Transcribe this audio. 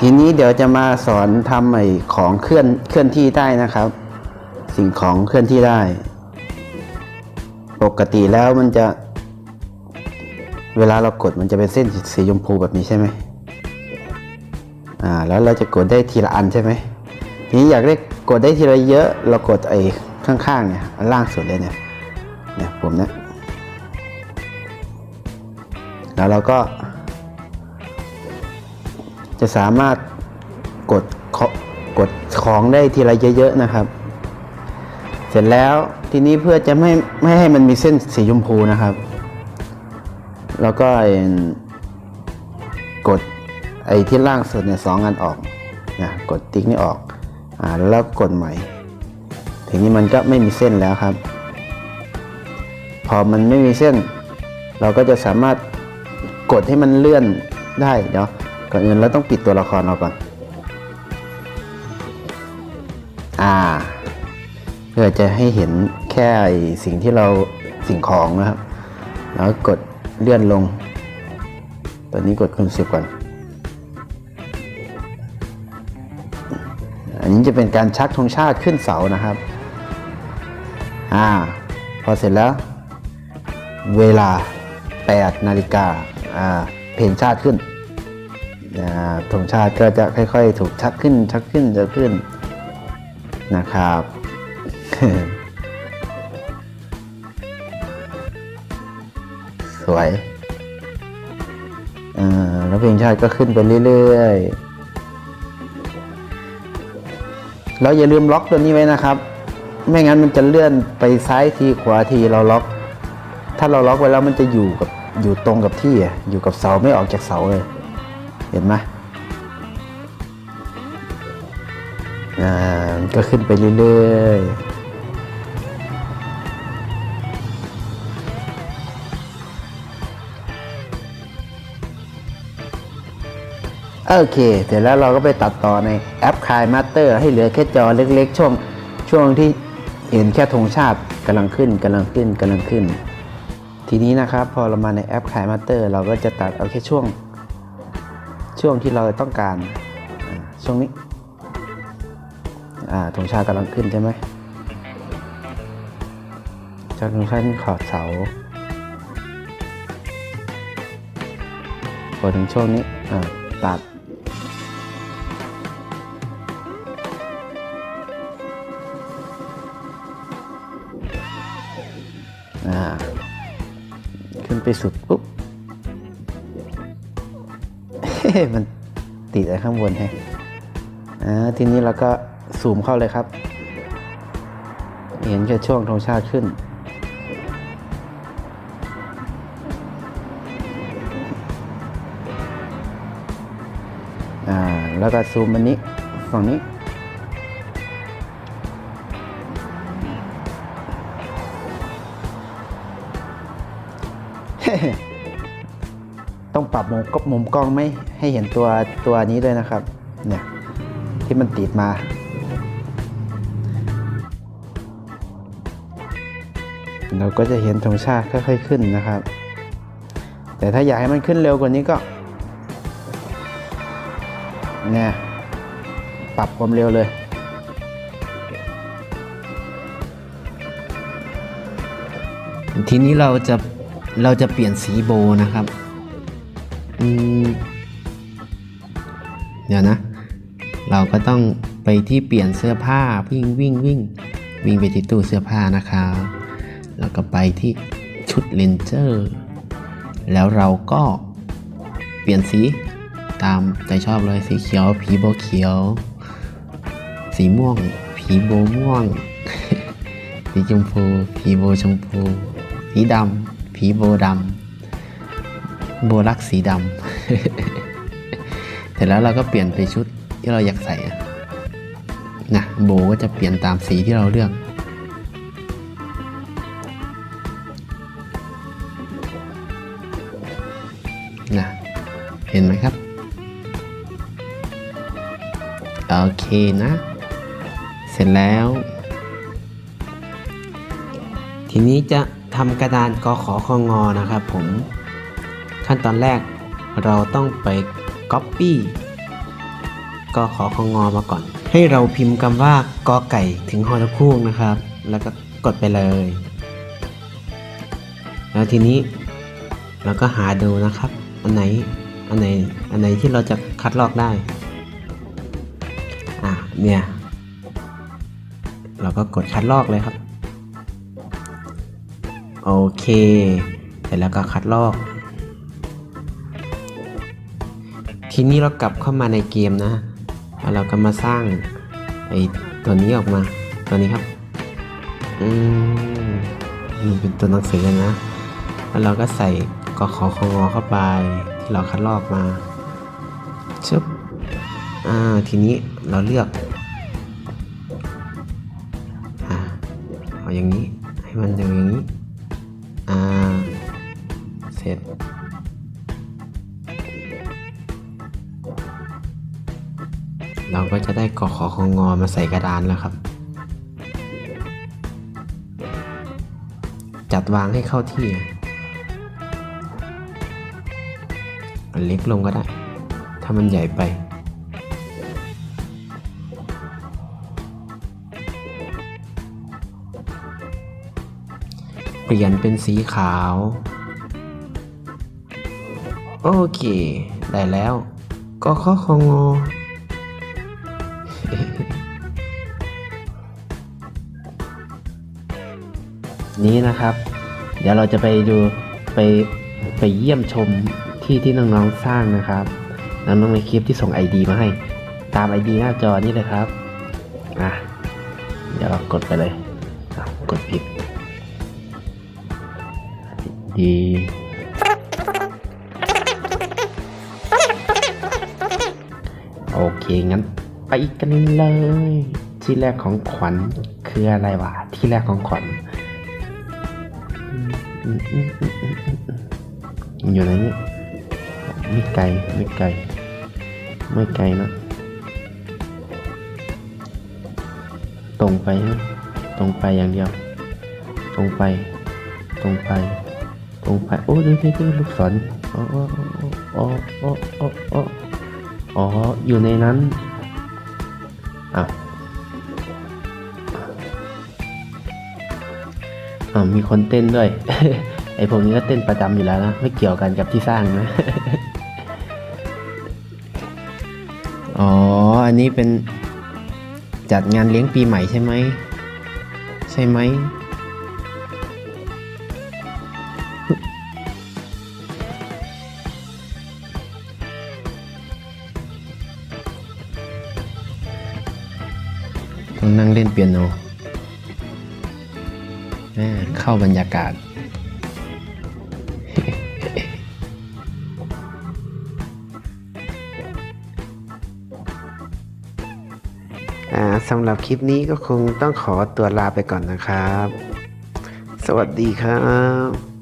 ทีนี้เดี๋ยวจะมาสอนทำไอ้ของเคลื่อนเคลื่อนที่ได้นะครับ สิ่งของเคลื่อนที่ได้ ปกติแล้วมันจะ เวลาเรากดมันจะเป็นเส้นสีชมพูแบบนี้ใช่ไหมอ่าแล้วเราจะกดได้ทีละอันใช่ไหมทีนี้อยากได้กดได้ทีละเยอะ เรากดไอ้ข้างๆเนี่ยอันล่างสุดเลยเนี่ยเนี่ยผมเนี่ยแล้วเราก็ จะสามารถกดกดของได้ทีละเยอะๆนะครับ เสร็จแล้วทีนี้เพื่อจะไม่ไม่ให้มันมีเส้นสีชมพูนะครับ แล้วก็กดไอ้ที่ล่างสุดเนี่ยสองอันออกนะกดติ๊กนี่ออกอ่าแล้วกดใหม่ทีนี้มันก็ไม่มีเส้นแล้วครับ พอมันไม่มีเส้น เราก็จะสามารถกดให้มันเลื่อนได้เดี๋ยว ก่อนอื่นเราต้องปิดตัวละครเราก่อน อ่า เพื่อจะให้เห็นแค่สิ่งที่เราสิ่งของนะครับ แล้วกดเลื่อนลง ตอนนี้กดคูณสิบก่อน อันนี้จะเป็นการชักธงชาติขึ้นเสานะครับ อ่า พอเสร็จแล้ว เวลา8นาฬิกา อ่า เพลงชาติขึ้น ธงชาติก็จะค่อย ๆ ถูกชักขึ้นชักขึ้นจะขึ้นนะครับ สวยแล้วเพลงชาติก็ขึ้นไปเรื่อยๆเราอย่าลืมล็อกตัวนี้ไว้นะครับ ไม่งั้นมันจะเลื่อนไปซ้ายทีขวาทีเราล็อก ถ้าเราล็อกไว้แล้วมันจะอยู่กับอยู่ตรงกับที่อยู่กับเสาไม่ออกจากเสาเลย ห็นไหมอ่าก็ขึ้นไปเรื่อยๆ โอเค เสร็จแล้วเราก็ไปตัดต่อในแอปคายมาสเตอร์ให้เหลือแค่จอเล็กๆ ช่วงช่วงที่เห็นแค่ธงชาติกำลังขึ้นกำลังขึ้นกำลังขึ้น ทีนี้นะครับ พอเรามาในแอปคายมาสเตอร์ เราก็จะตัดเอาแค่ช่วง ช่วงที่เราต้องการช่วงนี้ธงชาติกำลังขึ้นใช่ไหมจากธงชาติขอบเสาพอถึงช่วงนี้ตัดขึ้นไปสุด มันติดอะไรข้างบนให้อ่าทีนี้เราก็ซูมเข้าเลยครับ เห็นแค่ช่วงธงชาติขึ้น อ่า แล้วก็ซูมอันนี้ฝั่งนี้ ต้องปรับมุมกมุมกล้องไม่ให้เห็นตัวตัวนี้ด้วยนะครับ เนี่ยที่มันติดมาเราก็จะเห็นธงชาติค่อยๆขึ้นนะครับ แต่ถ้าอยากให้มันขึ้นเร็วกว่านี้ก็ เนี่ย ปรับความเร็วเลย ทีนี้เราจะเราจะเปลี่ยนสีโบนะครับ เดี๋ยวนะ เราก็ต้องไปที่เปลี่ยนเสื้อผ้าวิ่งวิ่งวิ่งวิ่งไปที่ตู้เสื้อผ้านะครับ แล้วก็ไปที่ชุดเลนเจอร์ แล้วเราก็เปลี่ยนสีตามใจชอบเลยสีเขียว ผีโบเขียว สีม่วง ผีโบม่วง สีชมพู ผีโบชมพู สีดำผีโบดำ โบรักสีดำเสร็จแล้วเราก็เปลี่ยนไปชุดที่เราอยากใส่นะโบก็จะเปลี่ยนตามสีที่เราเลือก นะเห็นไหมครับ โอเคนะ เสร็จแล้ว ทีนี้จะทำกระดานกขอคองอนะครับผม ขั้นตอนแรกเราต้องไป Copy ก็ขอของงอมาก่อน ให้เราพิมพ์คำว่ากอไก่ถึงฮอตคูกนะครับ แล้วก็กดไปเลย แล้วทีนี้เราก็หาดูนะครับ อันไหนอันไหนอันไหนที่เราจะคัดลอกได้ อะเนี่ย เราก็กดคัดลอกเลยครับ โอเค เสร็จแล้วก็คัดลอก ทีนี้เรากลับเข้ามาในเกมนะแล้วเราก็มาสร้างไอ้ตัวนี้ออกมา ตัวนี้ครับ อืมมันเป็นตัวหนังสือนะ แล้วเราก็ใส่กอขอคองอเข้าไป ที่เราคัดลอกมาชึบอ่า ทีนี้เราเลือกอ่าเอาอย่างนี้ ให้มันอยู่อย่างนี้ อ่า เสร็จ เราก็จะได้กอขอของงอมาใส่กระดานแล้วครับ จัดวางให้เข้าที่เล็กลงก็ได้ ถ้ามันใหญ่ไป เปลี่ยนเป็นสีขาว โอเค ได้แล้ว ก็ข้อของงอ นี้นะครับ เดี๋ยวเราจะไปดูไปไปเยี่ยมชมที่ที่น้องๆสร้างนะครับน้องๆในคลิปที่ส่ง ID มาให้ ตาม ID หน้าจอนี้เลยครับอะเดี๋ยวเรากดไปเลยกดผิดดีโอเคงั้นไปกันเลย ที่แรกของขวัญคืออะไรวะ ที่แรกของขวัญ อยู่ไหนเนี่ยไม่ไกลไม่ไกล ไม่ไกลนะตรงไปนะตรงไปอย่างเดียว ตรงไป ตรงไป ตรงไป โอ้เดี๋ยวเดี๋ยวลูกศรอ๋ออ๋ออ๋ออ๋ออ๋ออ๋ออ๋ออยู่ในนั้นอ้าว มีคนเต้นด้วย ไอพวกนี้ก็เต้นประจำอยู่แล้วนะ ไม่เกี่ยวกันกับที่สร้างนะ อ๋อ อันนี้เป็นจัดงานเลี้ยงปีใหม่ใช่ไหม ใช่ไหม ต้องนั่งเล่นเปียโนแม่ เข้าบรรยากาศ สำหรับคลิปนี้ก็คงต้องขอตัวลาไปก่อนนะครับ สวัสดีครับ